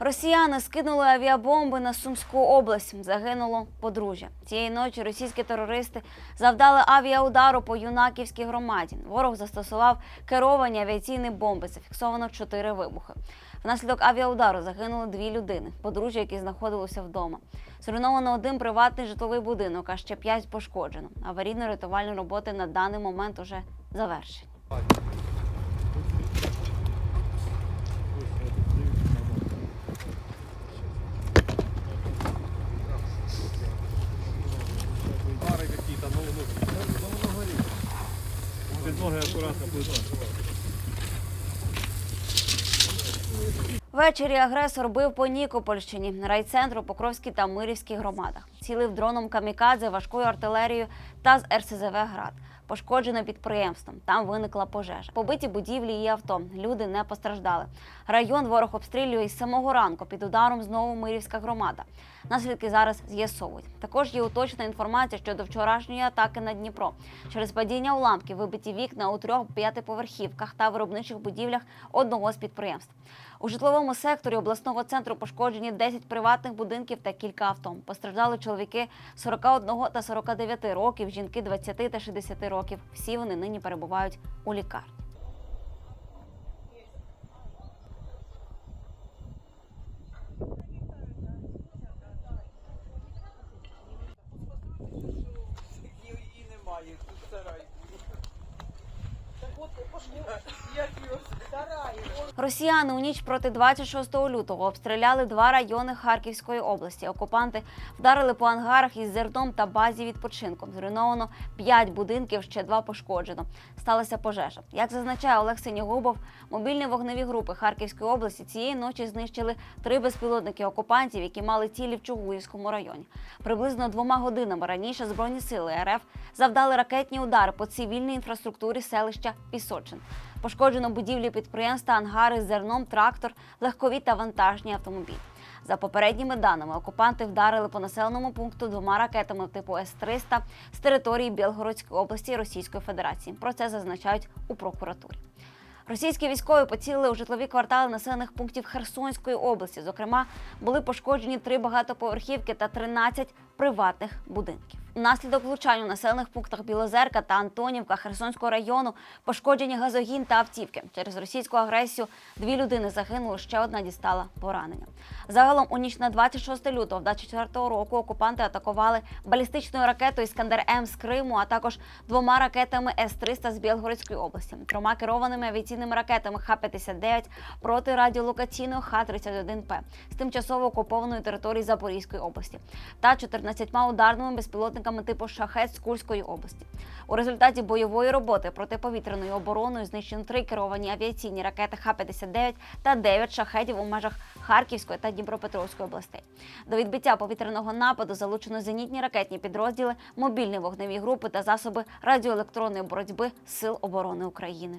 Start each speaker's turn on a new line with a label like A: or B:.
A: Росіяни скинули авіабомби на Сумську область. Загинуло подружжя. Цієї ночі російські терористи завдали авіаудару по юнаківській громаді. Ворог застосував керовані авіаційні бомби. Зафіксовано чотири вибухи. Внаслідок авіаудару загинули дві людини, подружжя, які знаходилися вдома. Зруйновано один приватний житловий будинок, а ще п'ять пошкоджено. Аварійно-рятувальні роботи на даний момент уже завершені.
B: Ноги акуратно плывет.
A: Ввечері агресор бив по Нікопольщині, райцентру, Покровській та Мирівській громадах. Цілив дроном камікадзе, важкою артилерією та з РСЗВ «Град». Пошкоджене підприємство. Там виникла пожежа. Побиті будівлі і авто. Люди не постраждали. Район ворог обстрілює із самого ранку. Під ударом знову Мирівська громада. Наслідки зараз з'ясовують. Також є уточнена інформація щодо вчорашньої атаки на Дніпро. Через падіння уламків вибиті вікна у трьох п'ятиповерхівках та виробничих будівлях одного з підприємств. У житловому секторі обласного центру пошкоджені 10 приватних будинків та кілька авто. Постраждали чоловіки 41 та 49 років, жінки 20 та 60 років. Всі вони нині перебувають у лікарні.
C: і немає тут сарай. Так.
A: Росіяни у ніч проти 26 лютого обстріляли два райони Харківської області. Окупанти вдарили по ангарах із зерном та базі відпочинку. Зруйновано 5 будинків, ще два пошкоджено. Сталася пожежа. Як зазначає Олег Синігубов, мобільні вогневі групи Харківської області цієї ночі знищили три безпілотники окупантів, які мали цілі в Чугуївському районі. Приблизно двома годинами раніше збройні сили РФ завдали ракетні удари по цивільній інфраструктурі селища Пісочин. Пошкоджено будівлі підприємства, ангари з зерном, трактор, легкові та вантажні автомобілі. За попередніми даними, окупанти вдарили по населеному пункту двома ракетами типу С-300 з території Білгородської області Російської Федерації. Про це зазначають у прокуратурі. Російські військові поцілили у житлові квартали населених пунктів Херсонської області. Зокрема, були пошкоджені три багатоповерхівки та 13 приватних будинків. Внаслідок влучань у населених пунктах Білозерка та Антонівка Херсонського району пошкоджені газогін та автівки. Через російську агресію дві людини загинули, ще одна дістала поранення. Загалом у ніч на 26 лютого 24 року окупанти атакували балістичною ракетою Іскандер М з Криму, а також двома ракетами С-300 з Білгородської області, трьома керованими авіаційними ракетами Х-59 проти радіолокаційної Х-31П з тимчасово окупованої території Запорізької області та 14 ударними безпілотниками типу Шахет з Курської області. У результаті бойової роботи протиповітряною обороною знищено три керовані авіаційні ракети Х-59 та 9 шахетів у межах Харківської та Дніпропетровської областей. До відбиття повітряного нападу залучено зенітні ракетні підрозділи, мобільні вогневі групи та засоби радіоелектронної боротьби Сил оборони України.